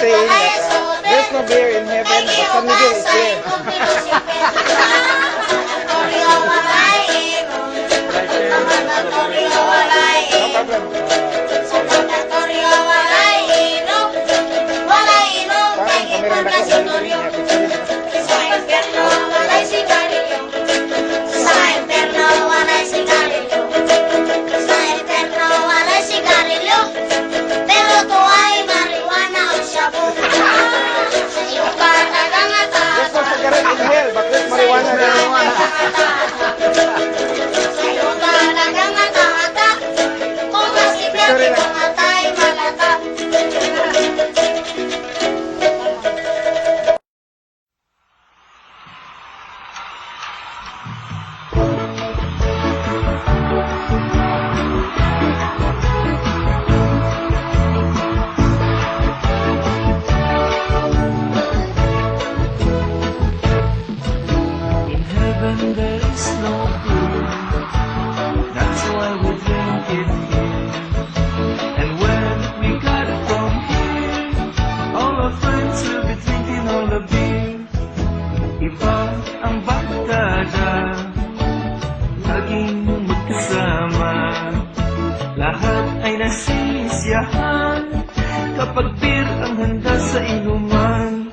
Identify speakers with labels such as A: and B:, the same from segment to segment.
A: Sí. Ay
B: nasisiyahan kapag beer ang handa sa inuman.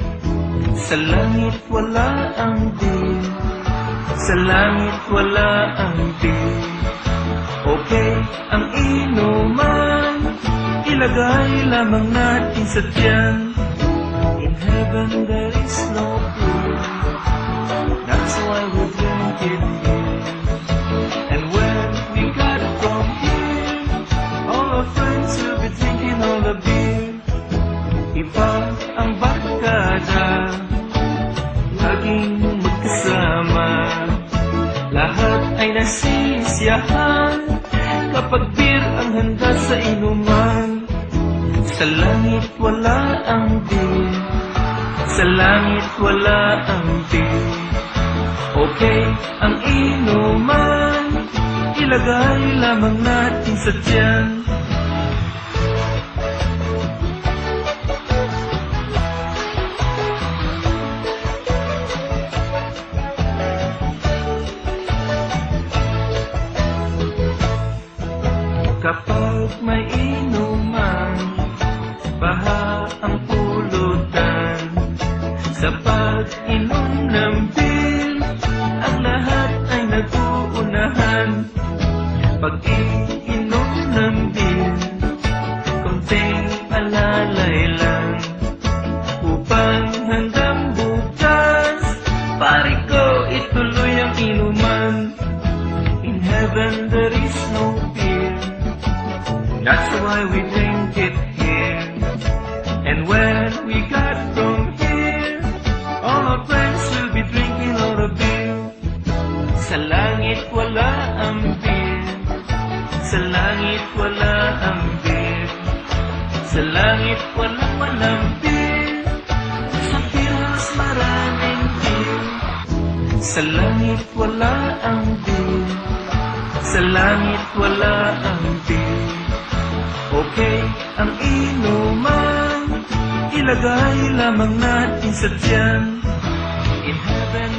B: Sa langit wala ang din Sa langit wala ang din. Okay ang inuman Ilagay lamang natin sa tiyan. In heaven there is no food That's why we drink it here barkada Laging magkasama. Lahat ay nasisiyahan Kapag beer ang handa sa inuman. Sa langit wala ang beer Sa langit wala ang beer Okay ang inuman Ilagay lamang natin sa tiyan may inuman, baha ang pulutan. Sa pag-inom ng beer, ang lahat ay nag-uunahan. Pag-iinom ng beer, lang. Upang hanggang bukas, pare ko ituloy ang inuman. In heaven there is no. That's why we drink it here. And when we got from here, all our friends will be drinking all the beer. Sa langit wala ang beer. Sa langit wala ang beer. Sa langit wala walang beer. Sa Pilas maraming beer. Sa langit wala ang beer. Sa langit wala ang beer. Okay ang inuman Ilagay lamang natin sa tiyan. In heaven